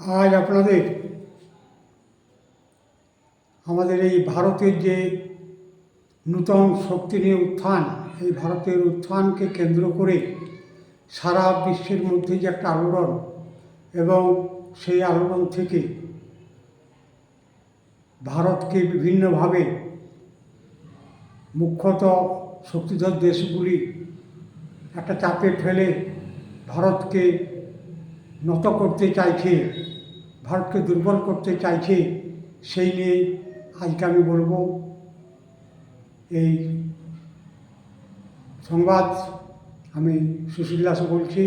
আজ আপনাদের আমাদের এই ভারতের যে নূতন শক্তি নিয়ে উত্থান, এই ভারতের উত্থানকে কেন্দ্র করে সারা বিশ্বের মধ্যে যে একটা আলোড়ন এবং সেই আলোড়ন থেকে ভারতকে বিভিন্নভাবে মুখ্যত শক্তিধর দেশগুলি একটা চাপে ফেলে ভারতকে নত করতে চাইছে, ভারতকে দুর্বল করতে চাইছে, সেই নিয়ে আজকে আমি বলব, এই সংবাদ আমি সুশীল দাসও বলছি,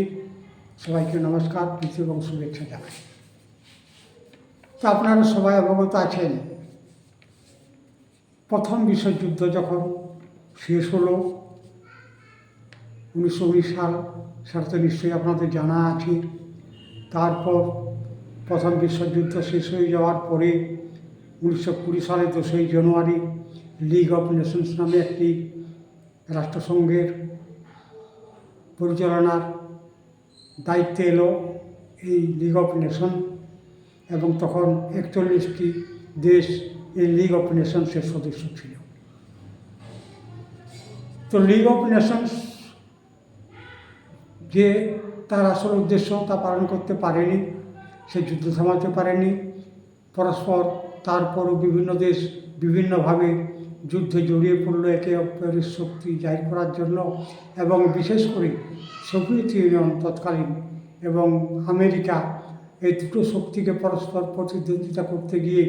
সবাইকে নমস্কার, প্রীতি এবং শুভেচ্ছা জানাই। তো আপনারা সবাই অবগত আছেন, প্রথম বিশ্বযুদ্ধ যখন শেষ হলো, উনিশশো উনিশ সাল সেটা তো নিশ্চয়ই আপনাদের জানা আছে। তারপর প্রথম বিশ্বযুদ্ধ শেষ হয়ে যাওয়ার পরে উনিশশো কুড়ি সালে দোসই জানুয়ারি লিগ অফ নেশনস নামে একটি রাষ্ট্রসংঘের পরিচালনার দায়িত্বে এলো এই লিগ অফ নেশন এবং তখন একচল্লিশটি দেশ এই লিগ অফ নেশনসের সদস্য ছিল। তো লিগ অফ নেশনস যে তার আসল উদ্দেশ্য তা পালন করতে পারেনি, সে যুদ্ধ থামাতে পারেনি। পরস্পর, তারপরও বিভিন্ন দেশ বিভিন্নভাবে যুদ্ধে জড়িয়ে পড়ল একে অপরের শক্তি জাহির করার জন্য এবং বিশেষ করে সোভিয়েত ইউনিয়ন তৎকালীন এবং আমেরিকা এই দুটো শক্তিকে পরস্পর প্রতিদ্বন্দ্বিতা করতে গিয়ে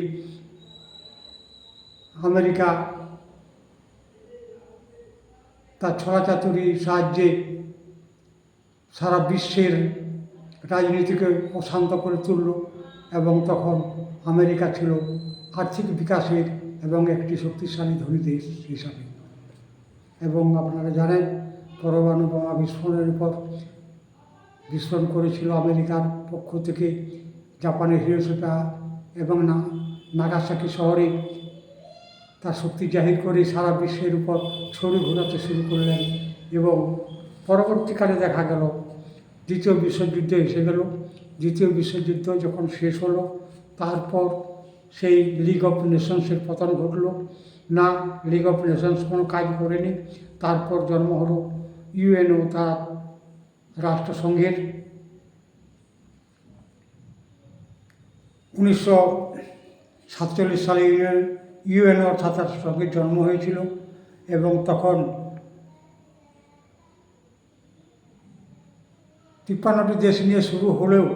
আমেরিকা তার ছড়াচাতুরির সাহায্যে সারা বিশ্বের রাজনীতিকে অশান্ত করে তুলল এবং তখন আমেরিকা ছিল আর্থিক বিকাশের এবং একটি শক্তিশালী ধনী দেশ হিসাবে। এবং আপনারা জানেন, পরমাণু বোমা বিস্ফোরণের পর বিস্ফোরণ করেছিল আমেরিকার পক্ষ থেকে জাপানের হিরোশিকা এবং না, নাগাসাকি শহরে। তার শক্তি জাহির করে সারা বিশ্বের উপর ছড়ি ঘোরাতে শুরু করলেন এবং পরবর্তীকালে দেখা গেল দ্বিতীয় বিশ্বযুদ্ধ এসে গেল। দ্বিতীয় বিশ্বযুদ্ধ যখন শেষ হলো, তারপর সেই লিগ অফ নেশনসের পতন ঘটলো। না লিগ অফ নেশনস কোনো কাজ করেনি। তারপর জন্ম হলো ইউএনও তার রাষ্ট্রসংঘের। উনিশশো সাতচল্লিশ সালে ইউএন ইউএনও অর্থাৎ রাষ্ট্রসংঘের জন্ম হয়েছিল এবং তখন তিপ্পান্নটি দেশ নিয়ে শুরু হলেও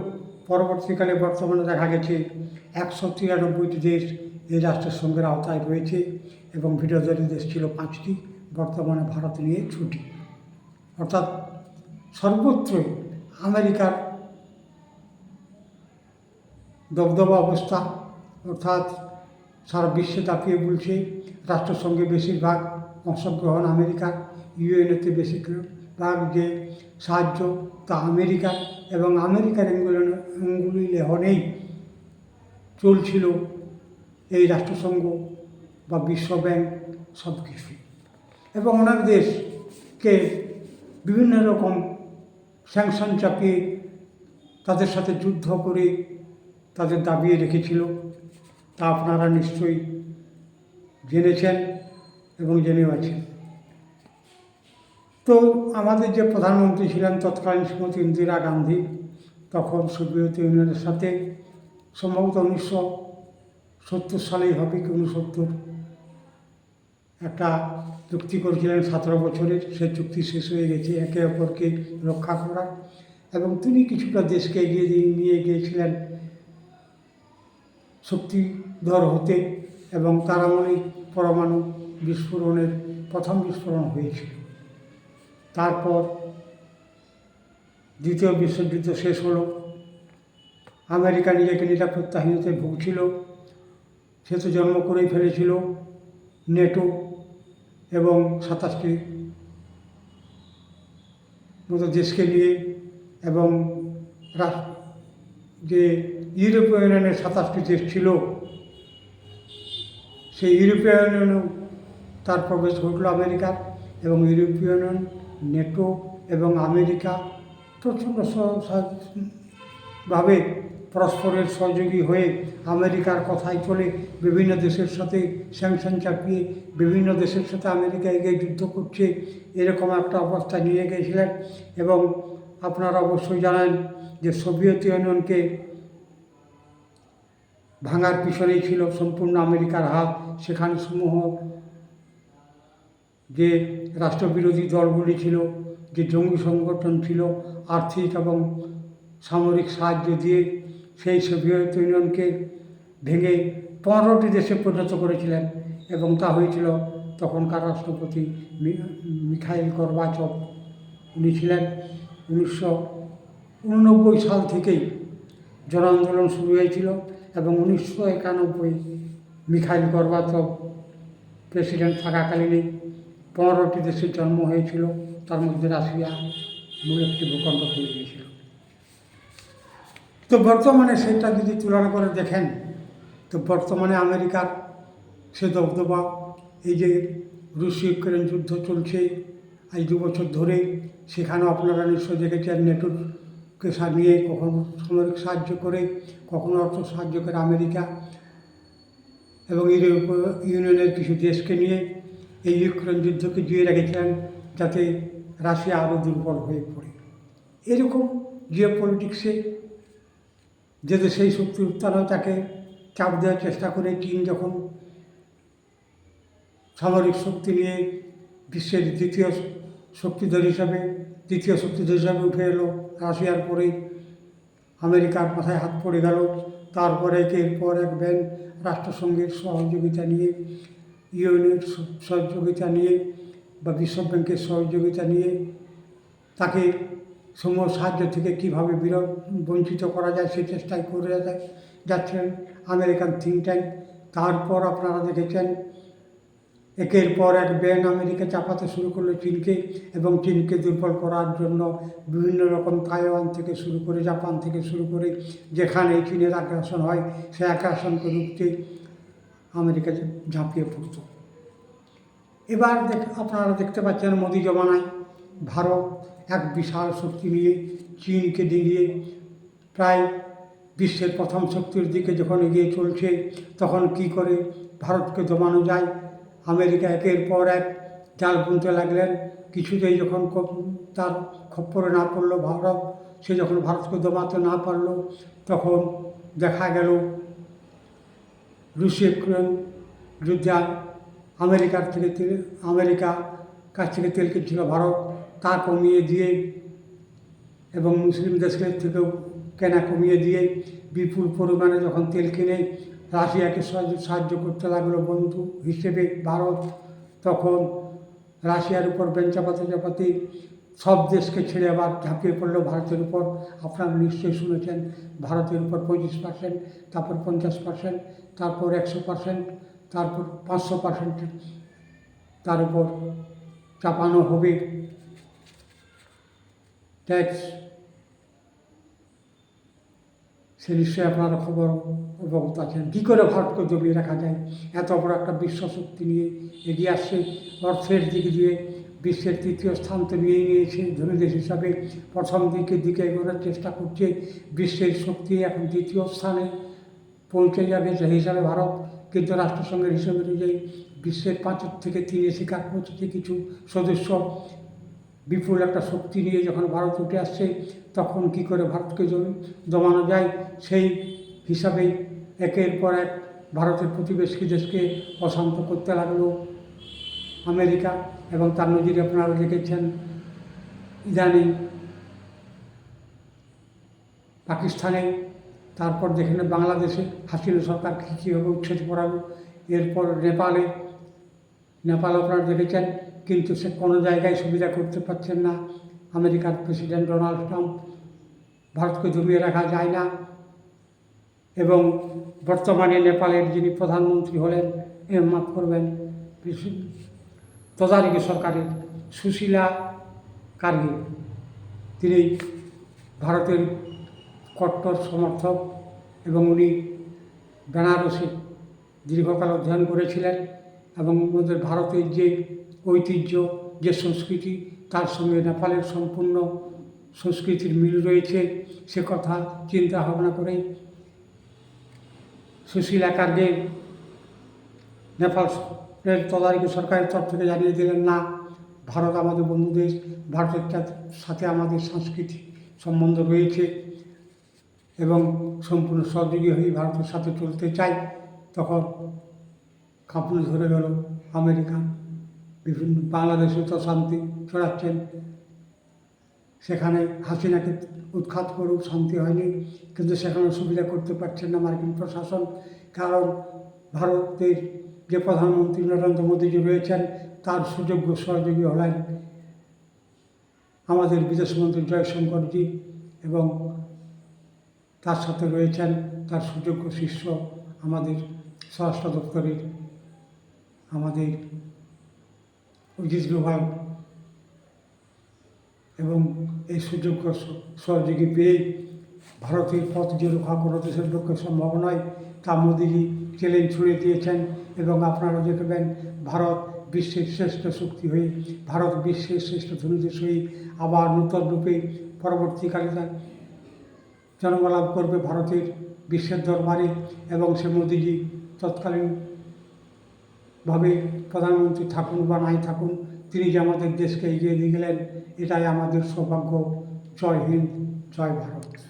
পরবর্তীকালে বর্তমানে দেখা গেছে একশো তিরানব্বইটি দেশ এই রাষ্ট্রসংঘের আওতায় রয়েছে এবং বিরোধী দেশ ছিল পাঁচটি, বর্তমানে ভারত নিয়ে ছুটি। অর্থাৎ সর্বত্রই আমেরিকার দবদবা অবস্থা, অর্থাৎ সারা বিশ্বে তাকিয়ে বলছে রাষ্ট্রসংঘে বেশিরভাগ অংশগ্রহণ আমেরিকার, ইউএনএতে বেশিরভাগ যে সাহায্য তা আমেরিকা এবং আমেরিকার অ্যাঙ্গুলি অ্যাঙ্গুলি লেহনেই চলছিল এই রাষ্ট্রসংঘ বা বিশ্বব্যাংক সব কিছুই এবং অনেক দেশকে বিভিন্ন রকম স্যাংশন চাপিয়ে তাদের সাথে যুদ্ধ করে তাদের দাবিয়ে রেখেছিল। তা আপনারা নিশ্চয়ই জেনেছেন এবং জেনেও আছেন। তো আমাদের যে প্রধানমন্ত্রী ছিলেন তৎকালীন শ্রীমতী ইন্দিরা গান্ধী, তখন সোভিয়েত ইউনিয়নের সাথে সম্ভবত উনিশশো সত্তর সালেই হবে কি উনসত্তর। একটা চুক্তি করেছিলেন সতেরো বছরের সে চুক্তি শেষ হয়ে গেছে একে অপরকে রক্ষা করা এবং তিনি কিছুটা দেশকে এগিয়ে দিয়ে নিয়ে গিয়েছিলেন শক্তিধর হতে এবং তার আমলেই পরমাণু বিস্ফোরণের প্রথম বিস্ফোরণ হয়েছিল। তারপর দ্বিতীয় বিশ্বযুদ্ধ শেষ হলো। আমেরিকা নিজেকে নিরাপত্তাহীনতে ভুগছিল, সে তো জন্ম করেই ফেলেছিল। নেটো এবং সাতাশটি মতো দেশকে নিয়ে এবং যে ইউরোপীয় ইউনিয়নের সাতাশটি দেশ ছিল, সেই ইউরোপীয় ইউনিয়নেও তার প্রবেশ ঘটলো আমেরিকার এবং ইউরোপীয় ইউনিয়ন নেটো এবং আমেরিকা প্রচণ্ড ভাবে পরস্পরের সহযোগী হয়ে আমেরিকার কথাই চলে বিভিন্ন দেশের সাথে স্যাংশন চাপিয়ে বিভিন্ন দেশের সাথে আমেরিকা এগিয়ে যুদ্ধ করছে, এরকম একটা অবস্থা নিয়ে গিয়েছিলেন। এবং আপনারা অবশ্যই জানেন যে সোভিয়েত ইউনিয়নকে ভাঙার পিছনেই ছিল সম্পূর্ণ আমেরিকার হাত। সেখানে সমূহ যে রাষ্ট্রবিরোধী দলগুলি ছিল, যে জঙ্গি সংগঠন ছিল, আর্থিক এবং সামরিক সাহায্য দিয়ে সেই সোভিয়েত ইউনিয়নকে ভেঙে পনেরোটি দেশে পরিণত করেছিলেন এবং তা হয়েছিল তখনকার রাষ্ট্রপতি মিখাইল গর্বাচভ উনি ছিলেন উনিশশো উননব্বই সাল থেকেই জন আন্দোলন শুরু হয়েছিল এবং উনিশশো একানব্বই মিখাইল গর্বাচভ প্রেসিডেন্ট থাকাকালীনই পনেরোটি দেশের জন্ম হয়েছিল, তার মধ্যে রাশিয়া মূল একটি ভূখণ্ড হয়ে গিয়েছিল তো বর্তমানে সেটা যদি তুলনা করে দেখেন, তো বর্তমানে আমেরিকার সে দবদবা, এই যে রুশ ইউক্রেন যুদ্ধ চলছে, এই দু বছর ধরে, সেখানেও আপনারা নিশ্চয় দেখেছেন নেটোকে নিয়ে কখনো সামরিক সাহায্য করে, কখনো অর্থ সাহায্য করে আমেরিকা এবং ইউরোপীয় ইউনিয়নের কিছু দেশকে নিয়ে। এই ইউক্রেন যুদ্ধকে জিয়ে রেখেছিলেন যাতে রাশিয়া আরও দুর্বল হয়ে পড়ে। এরকম জিও পলিটিক্সে যে সেই শক্তি উত্থান হয় তাকে চাপ দেওয়ার চেষ্টা করে চীন যখন সামরিক শক্তি নিয়ে বিশ্বের দ্বিতীয় শক্তিধর হিসাবে, দ্বিতীয় শক্তিধর হিসাবে উঠে এলো রাশিয়ার পরেই আমেরিকার মাথায় হাত পড়ে গেল। তারপরে একের পর এক ব্যান রাষ্ট্রসংঘের সহযোগিতা নিয়ে ইউএনের সহযোগিতা নিয়ে বা বিশ্ব ব্যাংকের সহযোগিতা নিয়ে তাকে সমূহ সাহায্য থেকে কীভাবে বিরোধ বঞ্চিত করা যায় সেই চেষ্টাই করে যায় যাচ্ছেন আমেরিকান থিঙ্ক ট্যাঙ্ক। তারপর আপনারা দেখেছেন, একের পর এক ব্যান আমেরিকা চাপাতে শুরু করল চীনকে এবং চীনকে দুর্বল করার জন্য বিভিন্ন রকম তাইওয়ান থেকে শুরু করে জাপান থেকে শুরু করে যেখানে চীনের আগ্রাসন হয়, সে আগ্রাসনকে রুখতে আমেরিকা ঝাঁপিয়ে পড়তো। এবার দেখ, আপনারা দেখতে পাচ্ছেন মোদি জমানায় ভারত এক বিশাল শক্তি নিয়ে চীনকে ডিঙিয়ে প্রায় বিশ্বের প্রথম শক্তির দিকে যখন এগিয়ে চলছে, তখন কি করে ভারতকে দমানো যায়? আমেরিকা একের পর এক জাল বুনতে লাগলেন। কিছুতেই যখন তার খপ্পরে না পড়ল ভারত, সে যখন ভারতকে দমাতে না পারল, তখন দেখা গেল রুশ ইউক্রেন যুদ্ধে, আমেরিকার থেকে তেল, আমেরিকা কাছ থেকে তেল কিনছিল ভারত, তা কমিয়ে দিয়ে এবং মুসলিম দেশের থেকেও কেনা কমিয়ে দিয়ে বিপুল পরিমাণে যখন তেল কিনে রাশিয়াকে সাহায্য করতে লাগল বন্ধু হিসেবে ভারত, তখন রাশিয়ার উপর বেঞ্চ চাপাতে চাপাতে সব দেশকে ছেড়ে আবার ঝাঁপিয়ে পড়ল ভারতের উপর। আপনারা নিশ্চয়ই শুনেছেন, ভারতের উপর পঁচিশ পার্সেন্ট তারপর পঞ্চাশ পার্সেন্ট তারপর একশো পার্সেন্ট তারপর পাঁচশো পার্সেন্ট তার উপর চাপানো হবে। ট্যাক্স সে নিশ্চয়ই আপনারা খবর অবগত আছেন কী করে ভারতকে জমিয়ে রাখা যায়? এত বড় একটা বিশ্বশক্তি নিয়ে এগিয়ে আসছে, অর্থের দিক দিয়ে বিশ্বের তৃতীয় স্থান তো নিয়েই নিয়েছে ধনী দেশ হিসাবে। প্রথম দিকে দিকে এগোনোর চেষ্টা করছে, বিশ্বের শক্তি এখন দ্বিতীয় স্থানে পৌঁছে যাবে সেই হিসাবে ভারত। কিন্তু রাষ্ট্রসংঘের হিসেবে অনুযায়ী বিশ্বের পাঁচের থেকে তিনে শিকার পৌঁছেছে কিছু সদস্য। বিপুল একটা শক্তি নিয়ে যখন ভারত উঠে আসছে, তখন কি করে ভারতকে দমানো যায়? সেই হিসাবেই একের পর এক ভারতের প্রতিবেশী দেশকে অশান্ত করতে লাগল আমেরিকা এবং তার নজিরে আপনারা দেখেছেন ইদানিং পাকিস্তানে, তারপর দেখেন বাংলাদেশে হাসিনা সরকার কী কীভাবে উচ্ছেদ করালো। এরপর নেপালে, নেপাল আপনারা দেখেছেন কিন্তু সে কোনো জায়গায় সুবিধা করতে পারছেন না। আমেরিকার প্রেসিডেন্ট ডোনাল্ড ট্রাম্প ভারতকে জমিয়ে রাখা যায় না এবং বর্তমানে নেপালের যিনি প্রধানমন্ত্রী হলেন এ মাফ করবেন তদারকি সরকারের সুশীলা কার্গি। তিনি ভারতের কট্টর সমর্থক এবং উনি বেনারসে দীর্ঘকাল অধ্যয়ন করেছিলেন এবং আমাদের ভারতের যে ঐতিহ্য, যে সংস্কৃতি তার সঙ্গে নেপালের সম্পূর্ণ সংস্কৃতির মিল রয়েছে, সে কথা চিন্তা ভাবনা করে সুশীল একার্গে নেপালের তদারকি সরকারের তরফ থেকে জানিয়ে দিলেন, না, ভারত আমাদের বন্ধু দেশ ভারতের সাথে আমাদের সাংস্কৃতিক সম্বন্ধ রয়েছে এবং সম্পূর্ণ সহযোগী হয়ে ভারতের সাথে চলতে চাই। তখন কাঁপুনি ধরে গেল আমেরিকা। বিভিন্ন বাংলাদেশে তো শান্তি ছড়াচ্ছেন। সেখানে হাসিনাকে উৎখাত করেও শান্তি হয়নি, কিন্তু সেখানে সুবিধা করতে পারছেন না মার্কিন প্রশাসন। কারণ ভারতের যে প্রধানমন্ত্রী নরেন্দ্র মোদীজি রয়েছেন, তার সুযোগ্য সহযোগী হলেন আমাদের বিদেশমন্ত্রী জয়শঙ্করজি এবং তার সাথে রয়েছেন তার সুযোগ্য শিষ্য আমাদের স্বরাষ্ট্র দপ্তরের আমাদের ডোভাল এবং এই সুযোগ সহযোগী পেয়েই ভারতের পথ যে রক্ষা কোনো দেশের পক্ষে সম্ভব নয়, তা মোদীজি চ্যালেঞ্জ ছুড়ে দিয়েছেন এবং আপনারা দেখবেন ভারত বিশ্বের শ্রেষ্ঠ শক্তি হয়ে, ভারত বিশ্বের শ্রেষ্ঠ ধনীদের হয়ে আবার নূতন রূপে পরবর্তীকালে তার জন্মলাভ করবে ভারতের বিশ্বের দরবারে এবং সে মোদীজি তৎকালীন ভাবে প্রধানমন্ত্রী থাকুন বা নাই থাকুন, তিনি যে আমাদের দেশকে এগিয়ে নিয়ে গেলেন, এটাই আমাদের সৌভাগ্য। জয় হিন্দ, জয় ভারত।